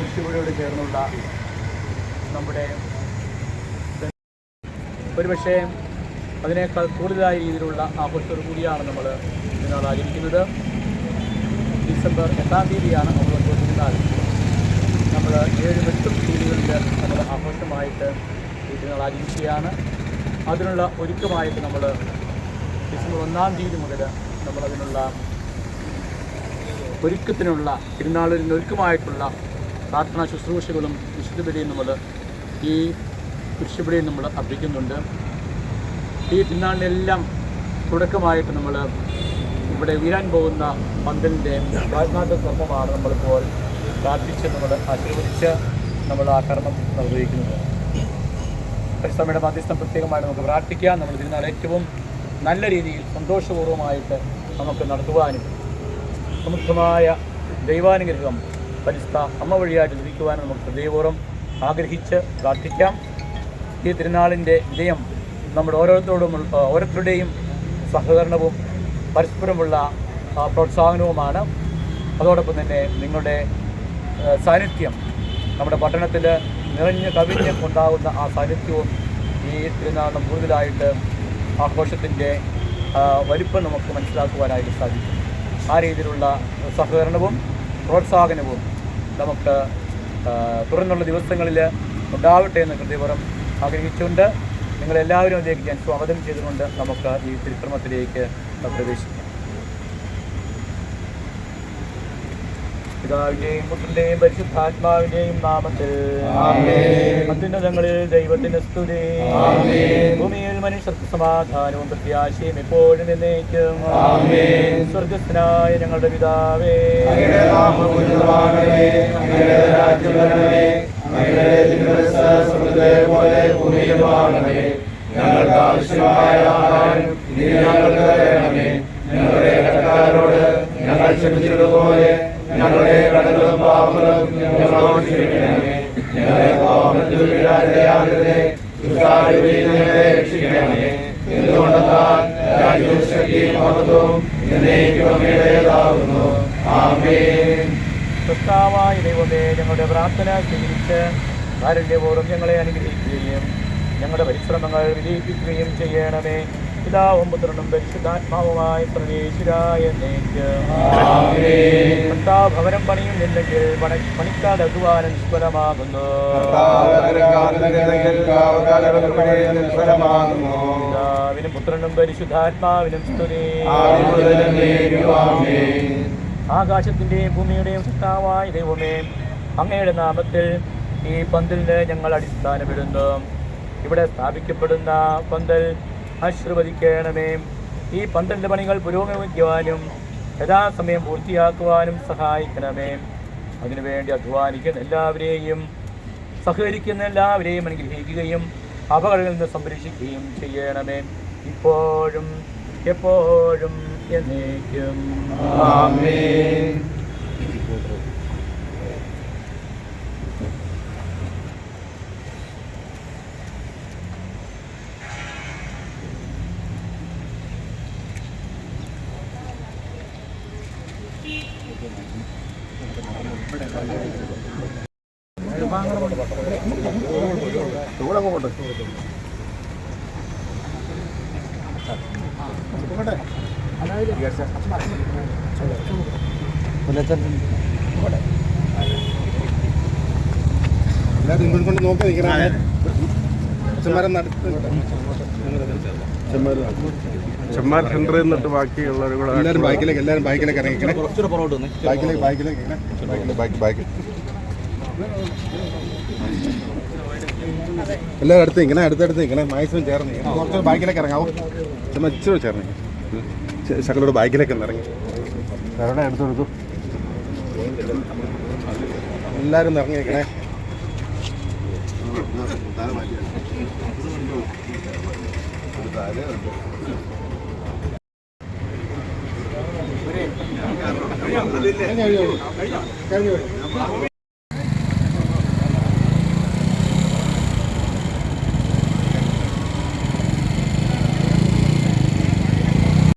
കൃഷിപുഴയോട് ചേർന്നുള്ള നമ്മുടെ ഒരുപക്ഷേ അതിനേക്കാൾ കൂടുതലായ രീതിയിലുള്ള ആഘോഷത്തോടു കൂടിയാണ് നമ്മൾ ഇതിനോട് ആചരിക്കുന്നത്. ഡിസംബർ എട്ടാം തീയതിയാണ് നമ്മൾ ആഘോഷിക്കുന്നത് നമ്മൾ ഏഴ് എട്ടും തീയതികളിൽ നമ്മൾ ആഘോഷമായിട്ട് ഈ ആചരിക്കുകയാണ്. അതിനുള്ള ഒരുക്കമായിട്ട് നമ്മൾ ഡിസംബർ ഒന്നാം തീയതി മുതൽ നമ്മളതിനുള്ള ഒരുക്കത്തിനുള്ള തിരുനാളിന് ഒരുക്കമായിട്ടുള്ള പ്രാർത്ഥനാ ശുശ്രൂഷകളും വിശുദ്ധ ബലിയും നമ്മൾ ഈ കുരിശുബലിയും നമ്മൾ അർപ്പിക്കുന്നുണ്ട്. ഈ തിന്നാളിനെല്ലാം തുടക്കമായിട്ട് നമ്മൾ ഇവിടെ ഉയരാൻ പോകുന്ന പന്തലിന്റെ പ്രാർത്ഥനാ കർമ്മമാണ് നമ്മളിപ്പോൾ പ്രാർത്ഥിച്ച് നമ്മൾ ആശീർവദിച്ച് നമ്മൾ ആ കർമ്മം നിർവഹിക്കുന്നത്. പരിശ്രമയുടെ മധ്യസ്ഥം പ്രത്യേകമായി നമുക്ക് പ്രാർത്ഥിക്കാം. നമ്മൾ തിരുനാൾ ഏറ്റവും നല്ല രീതിയിൽ സന്തോഷപൂർവമായിട്ട് നമുക്ക് നടത്തുവാനും സമൃദ്ധമായ ദൈവാനുഗ്രഹം പരിസ്ഥ അമ്മ വഴിയായിട്ട് ലഭിക്കുവാനും നമുക്ക് ഹൃദയപൂർവം ആഗ്രഹിച്ച് പ്രാർത്ഥിക്കാം. ഈ തിരുനാളിന്റെ വിജയം നമ്മുടെ ഓരോരുത്തരോടും ഓരോരുത്തരുടെയും സഹകരണവും പരസ്പരമുള്ള പ്രോത്സാഹനവുമാണ്. അതോടൊപ്പം തന്നെ നിങ്ങളുടെ സാന്നിധ്യം നമ്മുടെ പട്ടണത്തിൽ നിറഞ്ഞ് കവിഞ്ഞ് ഉണ്ടാകുന്ന ആ സാന്നിധ്യവും ഈ തിരുനാളിന് കൂടുതലായിട്ട് ആഘോഷത്തിന്റെ വലിപ്പം നമുക്ക് മനസ്സിലാക്കുവാനായിട്ട് സാധിക്കും. ആ രീതിയിലുള്ള സഹകരണവും പ്രോത്സാഹനവും നമുക്ക് തുടർന്നുള്ള ദിവസങ്ങളിൽ ഉണ്ടാവട്ടെ എന്ന് ഹൃദയപൂർവം ആഗ്രഹിച്ചുകൊണ്ട് നിങ്ങളെല്ലാവരും അതിലേക്ക് ഞാൻ സ്വാഗതം ചെയ്തുകൊണ്ട് നമുക്ക് ഈ തിരുക്രമത്തിലേക്ക് പ്രവേശിക്കാം. പിതാവിന്റെയും പുത്രന്റെയും പരിശുദ്ധാത്മാവിന്റെയും നാമത്തിൽ. അത്യുന്നതങ്ങളിൽ ദൈവത്തിന് സ്തുതി. ഭൂമിയിൽ മനുഷ്യർക്ക് സമാധാനവും പ്രത്യാശയും എപ്പോഴും എന്നേക്കും. സ്വർഗസ്ഥനായ ഞങ്ങളുടെ പിതാവേ. ഞങ്ങൾക്ക് ആവശ്യമായ ആഹാരം വീഴാതെയാകരുതേ ദുഷ്ടാരൂപിയിൽ ഞങ്ങളെ രക്ഷിക്കണമേ എന്തുകൊണ്ടെന്നാൽ രാജ്യവും ശക്തിയും മഹത്വവും എന്നേക്കും ആമേൻ കർത്താവായ ദൈവമേ ഞങ്ങളുടെ പ്രാർത്ഥന സ്വീകരിച്ച് കാരുണ്യപൂർവം ഞങ്ങളെ അനുഗ്രഹിക്കുകയും ഞങ്ങളുടെ പരിശ്രമങ്ങൾ വിജയിപ്പിക്കുകയും ചെയ്യണമേ. പിതാവും പുത്രനും പരിശുദ്ധാത്മാവുമായി സർവേശ്വരായ ഭവനം പണിയുന്നില്ലെങ്കിൽ പണ പണിക്കാട് അധ്വാനം നിഷ്ഫലമാകുന്നു പിതാവിനും പുത്രനും പരിശുദ്ധാത്മാവിനും സ്തുതി ആകാശത്തിന്റെയും ഭൂമിയുടെയും സൃഷ്ടാവായ ദൈവമേ അങ്ങയുടെ നാമത്തിൽ ഈ പന്തലിന് ഞങ്ങൾ അടിസ്ഥാനമിടുന്നു ഇവിടെ സ്ഥാപിക്കപ്പെടുന്ന പന്തൽ ആശീർവദിക്കണമേ ഈ പന്തലിന്റെ പണികൾ പുരോഗമിക്കുവാനും യഥാസമയം പൂർത്തിയാക്കുവാനും സഹായിക്കണമേ. അതിനുവേണ്ടി അധ്വാനിക്കുന്ന എല്ലാവരെയും സഹകരിക്കുന്ന എല്ലാവരെയും അനുഗ്രഹിക്കുകയും അപകടങ്ങളിൽ നിന്ന് സംരക്ഷിക്കുകയും ചെയ്യണമേ. ഇപ്പോഴും എപ്പോഴും എന്നേക്കും. എല്ലാവരും ഇങ്ങോട്ട് കൊണ്ട് നോക്കി നിൽക്കണേ അച്ഛന്മാരെ ചെമ്മാർ സെന്ററിൽ നിന്നിട്ട് ബാക്കിയുള്ളവരും കൂടെ എല്ലാവരും ബൈക്കിലേക്ക് എല്ലാവരും ബൈക്കിലേക്ക് ഇറങ്ങിക്കണേ ബൈക്കിലേക്ക് ബൈക്കിലേക്ക് ബൈക്കിലേക്ക് ബൈക്കിൽ ബൈക്ക് ബൈക്ക് എല്ലാവരും അടുത്ത് ഇങ്ങനെ അടുത്തടുത്ത് ഇങ്ങനെ മാക്സിമം ചേർന്ന് നിൽക്കണം. കുറച്ച് ബൈക്കിലേക്ക് ഇറങ്ങാവും ചുമ്മാ ഇച്ചിരി ചേർന്ന്. ശകലോട് ബൈക്കിലേക്ക് ഒന്ന് ഇറങ്ങി എവിടെ എടുത്തെടുത്തു എല്ലാവരും ഒന്ന് ഇറങ്ങി നിൽക്കണേ കഴിഞ്ഞു കഴിഞ്ഞു കഴിഞ്ഞു